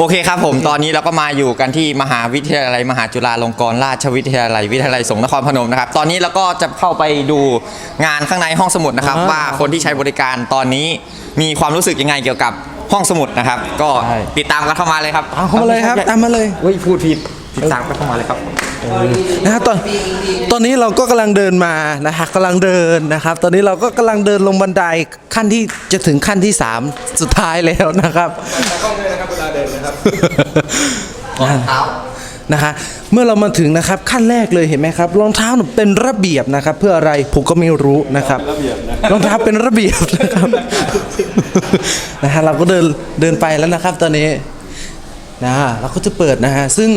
โอเคครับผมตอนนี้เราก็มาอยู่กันที่มหาวิทยาลัยมหาจุฬาลงกรณราชวิทยาลัยวิทยาลัยสงฆ์นครพนมนะครับ ตอนนี้เราก็จะเข้าไปดูงานข้างในห้องสมุดนะครับอ่าว่าคนที่ใช้บริการตอนนี้มีความรู้สึกยังไงเกี่ยวกับห้องสมุดนะครับ ก็ใช่ติดตามกันเข้ามาเลยครับเอาเข้ามาเลยครับตามมาเลย เฮ้ยพูดผิดติดตามกันเข้ามาเลยครับ นะฮะตอนตอนนี้เราก็กำลังเดินมานะฮะกำลังเดินนะครับ ตอนนี้เราก็กำลังเดินลงบันไดขั้นที่จะถึงขั้นที่ 3 สุดท้ายแล้วนะครับนะคะเมื่อเรามาถึงนะครับขั้นแรกเลยเห็นไหมครับรองเท้าเป็นระเบียบนะครับ เพื่ออะไรผมก็ไม่รู้นะครับรองเท้าเป็นระเบียบนะครับนะฮะเราก็เดินเดินไปแล้วนะครับ ตอนนี้ นะฮะเราก็จะเปิดนะฮะ ซึ่ง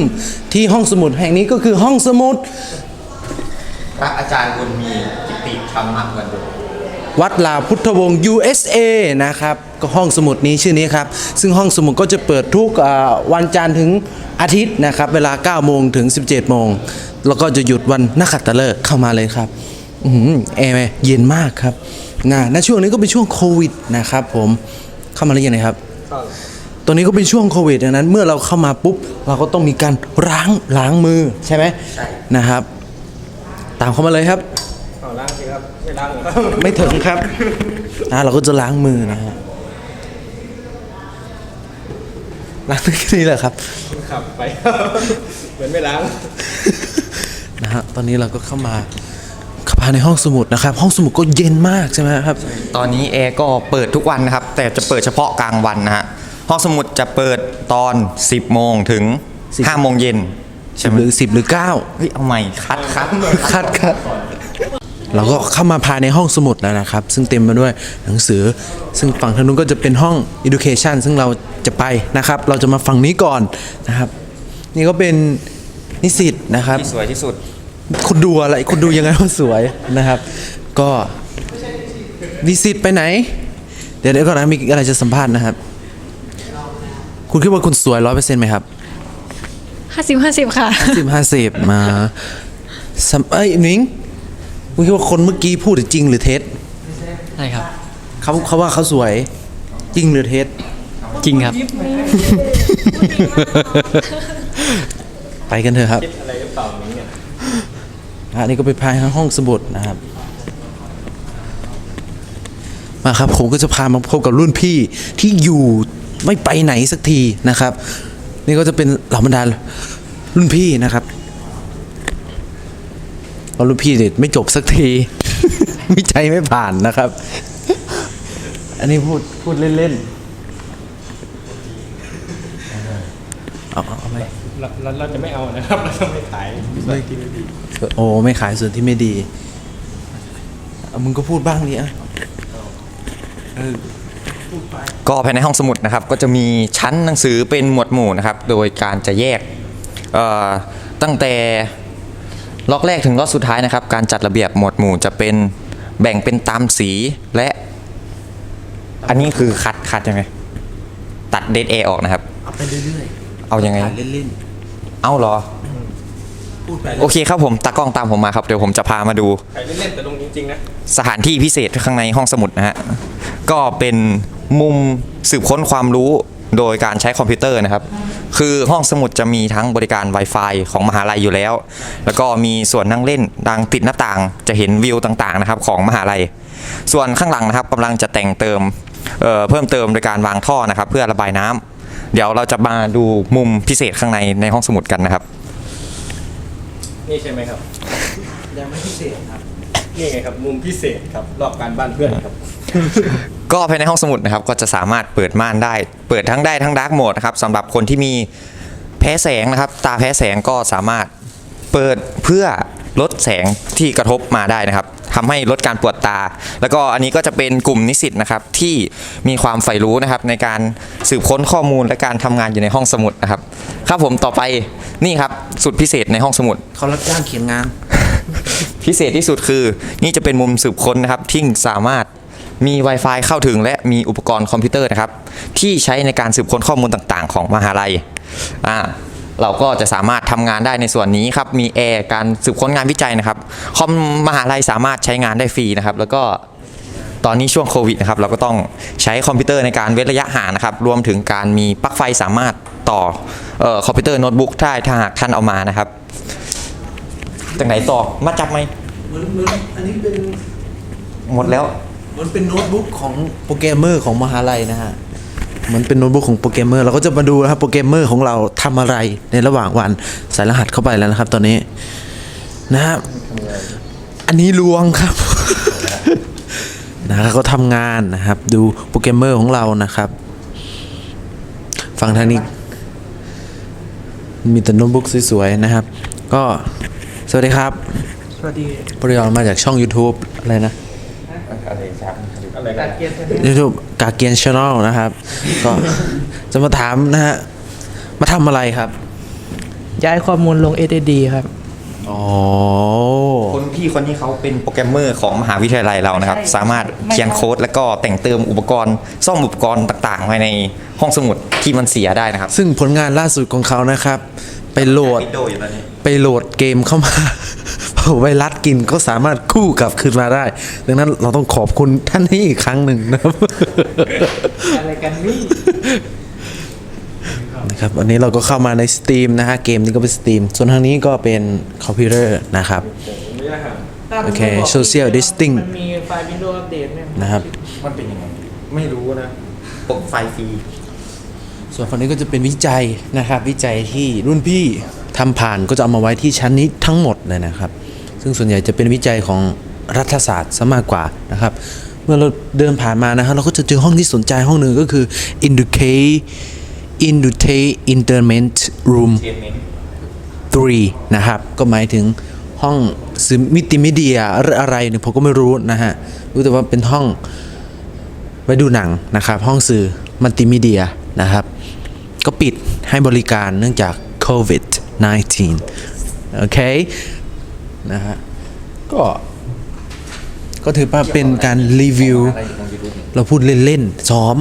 ที่ห้องสมุดแห่งนี้ก็คือห้องสมุด พระอาจารย์บุญมีกิติธรรมะวันโดวัดลาวพุทธวงศ์ USA นะครับก็ห้องสมุดนี้ชื่อนี้ครับ ซึ่งห้องสมุดก็จะเปิดทุกอ่าวันจันทร์ถึงอาทิตย์นะครับ เวลา 9 โมงถึง 17 โมง แล้วก็จะหยุดวันนักขัตฤกษ์เข้ามาเลยครับอือหือแอร์เย็นมากครับนะณช่วงนี้ก็เป็นช่วงโควิดนะครับผมเข้ามาหรือยังไงครับ ตอนนี้ก็เป็นช่วงโควิดดังนั้น เมื่อเราเข้ามาปุ๊บ เราก็ต้องมีการล้างล้างมือใช่ไหมใช่นะครับ ตามเข้ามาเลยครับล้างสิครับไม่ล้างเหรอไม่ถึงครับนะเราก็จะล้างมือนะฮะล้างแค่นี้แหละครับ ขับไป เหมือนไม่ล้าง นะฮะตอนนี้เราก็เข้ามาเข้ามาในห้องสมุดนะครับ ห้องสมุดก็เย็นมากใช่ไหมครับ ตอนนี้แอร์ก็เปิดทุกวันนะครับ แต่จะเปิดเฉพาะกลางวันนะฮะ ห้องสมุดจะเปิดตอน 10 โมงถึง10 5โมงเย็นใช่ไหมหรือสิบหรือเก้าเฮ้ยเอาใหม่คัดคัดคัดคัดเราก็เข้ามาภายในห้องสมุดแล้วนะครับ ซึ่งเต็มไปด้วยหนังสือ ซึ่งฝั่งทางนู้นก็จะเป็นห้อง education ซึ่งเราจะไปนะครับ เราจะมาฝั่งนี้ก่อนนะครับ นี่ก็เป็นนิสิตนะครับ ที่สวยที่สุด คุณดูอะไร คุณดูยังไงว่าสวยนะครับ ก็นิสิตไปไหน เดี๋ยวเดี๋ยวก่อนนะมีอะไรจะสัมภาษณ์นะครับ คุณคิดว่าคุณสวยร้อยเปอร์เซ็นต์ไหมครับห้าสิบห้าสิบค่ะ สิบห้าสิบมาสัมเอ้ยหนิงคุณคิดว่าคนเมื่อกี้พูดจริงหรือเท็จใช่ครับ เขาเขาว่าเขาสวยจริงหรือเท็จ จริงครับ ไปกันเถอะครับคิดอะไรหรือเปล่านี้เนี่ยอันนี้ก็เป็นภายในห้องสมุดนะครับ มาครับผมก็จะพามาพบกับรุ่นพี่ที่อยู่ ไม่ไปไหนสักทีนะครับ นี่ก็จะเป็นเหล่าบรรดารุ่นพี่นะครับเอารุ่นพี่เด็ดไม่จบสักทีวิจัยไม่ผ่านนะครับ อันนี้พูดพูดเล่นๆเอาเอาเอาไหมเราเราเราจะไม่เอานะครับ เราจะไม่ขายส่วนที่ไม่ดีโอ้ไม่ขายส่วนที่ไม่ดีเอามึงก็พูดบ้างดิอะ ก็ภายในห้องสมุดนะครับก็จะมีชั้นหนังสือเป็นหมวดหมู่นะครับ โดยการจะแยกเอ่อตั้งแต่ล็อกแรกถึงล็อกสุดท้ายนะครับ การจัดระเบียบหมวดหมู่จะเป็นแบ่งเป็นตามสีและ อันนี้คือคัดคัดยังไงตัดเดทเอออกนะครับ เอาไปเรื่อยเอายังไงๆถ่ายเล่นเอาเหรอๆพูดไปโอเคครับผมตากล้องตามผมมาครับเดี๋ยวผมจะพามาดูขายเล่นๆแต่ลงจริงๆนะสถานที่พิเศษข้างในห้องสมุดนะฮะก็เป็น มุมสืบค้นความรู้โดยการใช้คอมพิวเตอร์นะครับ คือห้องสมุดจะมีทั้งบริการ Wi-Fi ของมหาลัยอยู่แล้ว แล้วก็มีส่วนนั่งเล่นดังติดหน้าต่าง จะเห็นวิวต่างๆนะครับของมหาลัย ส่วนข้างหลังนะครับกำลังจะแต่งเติมเอ่อเพิ่มเติมโดยการวางท่อนะครับ เพื่อระบายน้ำเดี๋ยวเราจะมาดูมุมพิเศษข้างในในห้องสมุดกันนะครับ นี่ใช่ไหมครับยังไม่พิเศษครับ นี่ไงครับมุมพิเศษครับรอบการบ้านเพื่อนครับก็ภายในห้องสมุดนะครับก็จะสามารถเปิดม่านได้ เปิดทั้งได้ทั้งดาร์กโหมดนะครับสำหรับคนที่มีแพ้แสงนะครับ ตาแพ้แสงก็สามารถเปิดเพื่อลดแสงที่กระทบมาได้นะครับทำให้ลดการปวดตา แล้วก็อันนี้ก็จะเป็นกลุ่มนิสิตนะครับที่มีความใฝ่รู้นะครับในการสืบค้นข้อมูลและการทำงานอยู่ในห้องสมุดนะครับ ครับผมต่อไปนี่ครับสุดพิเศษในห้องสมุด เขารับจ้างเขียนงาน พิเศษที่สุดคือ นี่จะเป็นมุมสืบค้นนะครับที่สามารถมี Wi-Fi เข้าถึงและมีอุปกรณ์คอมพิวเตอร์นะครับ ที่ใช้ในการสืบค้นข้อมูลต่างๆ ของมหาลัยอ่าเราก็จะสามารถทำงานได้ในส่วนนี้ครับ มีแอร์การสืบค้นงานวิจัยนะครับ คอมมหาลัยสามารถใช้งานได้ฟรีนะครับ แล้วก็ตอนนี้ช่วงโควิดนะครับ เราก็ต้องใช้คอมพิวเตอร์ในการเว้นระยะห่างนะครับ รวมถึงการมีปลั๊กไฟสามารถต่อออคอมพิวเตอร์โน้ตบุ๊กถ้ถ้าหากท่านเอามานะครับ จากไหนต่อมาจับไหมเหมือนเหมือนอันนี้เป็นหมดแล้วมันเป็นโน้ตบุ๊กของโปรแกรมเมอร์ของมหาลัยนะฮะเหมือนเป็นโน้ตบุ๊กของโปรแกรมเมอร์เราก็จะมาดูนะครับโปรแกรมเมอร์ของเราทำอะไรในระหว่างวันใส่รหัสเข้าไปแล้วนะครับ ตอนนี้นะครับอันนี้ลวงครับ นะครับเขาทำงานนะครับ ดูโปรแกรมเมอร์ของเรานะครับ ฟังทางนี้ มีแต่โน้ตบุ๊กสวยๆนะครับ ก็ สวัสดีครับ สวัสดีพวกเรามาจากช่อง YouTube อะไรนะ อะไรกันเกียรติ YouTube กาเกียนช n แนลนะครับ ก็จะมาถามนะฮะ มาทำอะไรครับ ย้ายข้อมูลลง SSD ครับ อ๋อ คนพี่คนนี้เขาเป็นโปรแกรมเมอร์ของมหาวิทยาลัยเรานะครับ สามารถเขียนโค้ดแล้วก็แต่งเติมอุปกรณ์ ซ่อมอุปกรณ์ต่างๆไว้ในห้องสมุดที่มันเสียได้นะครับ ซึ่งผลงานล่าสุดของเขานะครับ ไปโหลด วิดีโออยู่ตอนนี้ ไปโหลดเกมเข้ามาพอไวรัสกินก็สามารถกู้กลับคืนมาได้ ดังนั้นเราต้องขอบคุณท่านนี้อีกครั้งหนึ่งนะครับ อะไรกันนี่ นะครับวันนี้เราก็เข้ามาใน Steam นะฮะ เกมนี้ก็เป็น Steam ส่วนทางนี้ก็เป็นคอมพิวเตอร์นะครับโอเค Social Distinct มันมีไฟล์ Windows Update เนี่ยนะครับ มันเป็นยังไง ไม่รู้นะปกไฟล์ฟรี ส่วนฝั่งนี้ก็จะเป็นวิจัยนะครับ วิจัยที่รุ่นพี่ทำผ่านก็จะเอามาไว้ที่ชั้นนี้ทั้งหมดเลยนะครับ ซึ่งส่วนใหญ่จะเป็นวิจัยของรัฐศาสตร์ซะมากกว่านะครับ เมื่อเราเดินผ่านมานะครับเราก็จะเจอห้องที่สนใจห้องหนึ่งก็คือ Inducate Inducate Interment Room 3 นะครับ ก็หมายถึงห้องสื่อมิติมีเดียหรืออะไรเนี่ยผมก็ไม่รู้นะฮะ รู้แต่ว่าเป็นห้องไว้ดูหนังนะครับ ห้องสื่อมัลติมีเดียนะครับ ก็ปิดให้บริการเนื่องจากโควิด -19 โอเคนะฮะก็ก็ถือว่าเป็นการรีวิว เราพูดเล่น ๆ ซ้อม